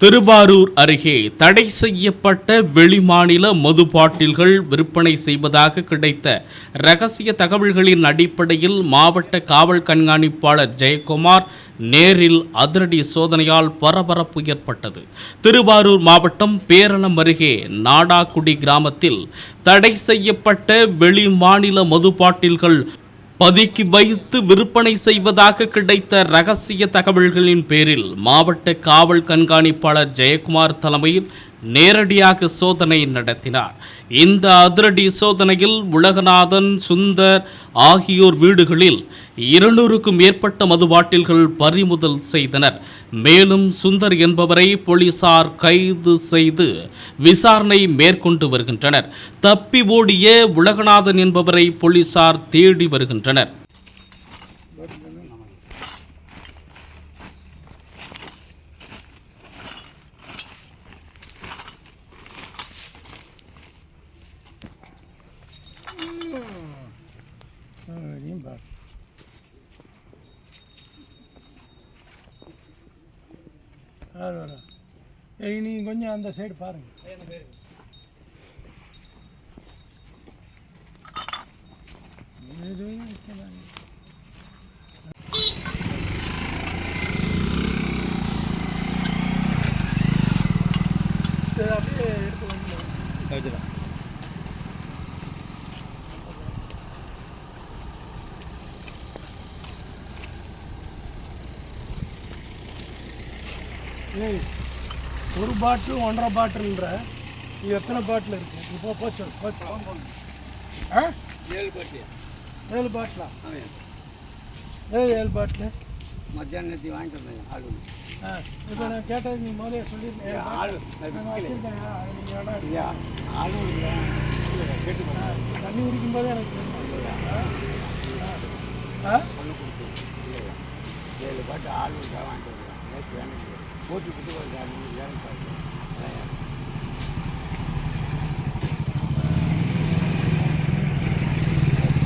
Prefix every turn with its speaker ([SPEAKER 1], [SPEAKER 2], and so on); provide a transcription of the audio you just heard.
[SPEAKER 1] திருவாரூர் அருகே தடை செய்யப்பட்ட வெளிமாநில மது பாட்டில்கள் விற்பனை செய்வதாக கிடைத்த ரகசிய தகவல்களின் அடிப்படையில் மாவட்ட காவல் கண்காணிப்பாளர் ஜெயக்குமார் நேரில் அதிரடி சோதனையால் பரபரப்பு ஏற்பட்டது. திருவாரூர் மாவட்டம் பேரளம் அருகே நாடாக்குடி கிராமத்தில் தடை செய்யப்பட்ட வெளிமாநில மது பாட்டில்கள் பதுக்கி வைத்து விற்பனை செய்வதாக கிடைத்த ரகசிய தகவல்களின் பேரில் மாவட்ட காவல் கண்காணிப்பாளர் ஜெயக்குமார் தலைமையில் நேரடியாக சோதனை நடத்தினார். இந்த அதிரடி சோதனையில் உலகநாதன் சுந்தர் ஆகியோர் வீடுகளில் இருநூறுக்கும் மேற்பட்ட மது பாட்டில்கள் பறிமுதல் செய்தனர். மேலும் சுந்தர் என்பவரை போலீசார் கைது செய்து விசாரணை மேற்கொண்டு வருகின்றனர். தப்பி ஓடிய உலகநாதன் என்பவரை போலீசார் தேடி வருகின்றனர்.
[SPEAKER 2] அது வரும் ஏய் நீங்கள் கொஞ்சம் அந்த சைடு பாருங்கள் சரி, அப்படியே எடுத்து வந்து ஒரு பாட்டில் ஒன்றரை பாட்டில்ன்ற இது எத்தனை பாட்டில் இருக்கு? இப்போ போச்சு போச்சு ஆ?
[SPEAKER 3] ஏழு பாட்டி
[SPEAKER 2] ஏழு பாட்டிலா? ஏய் ஏழு பாட்டில்.
[SPEAKER 3] மத்தியானத்தி வாங்கிட்டு வந்தேன் ஆள் ஒன்று.
[SPEAKER 2] ஆ இப்போ நான் கேட்டது நீ முதலே சொல்லியிருந்தேன். ஏழு
[SPEAKER 3] ஆள்
[SPEAKER 2] பாட்டில்.
[SPEAKER 3] ஐயா ஆள் ஒன்று கேட்டு
[SPEAKER 2] தண்ணி குடிக்கும் போதே எனக்கு. ஆ?
[SPEAKER 3] பண்ண கொடுத்து. இல்லையா ஏழு பாட்டு ஆள் ஒன்று வாங்கிட்டு வருவேன் நேற்று வேணும் போட்டு கொடுத்து ஒரு வேணும் பார்த்து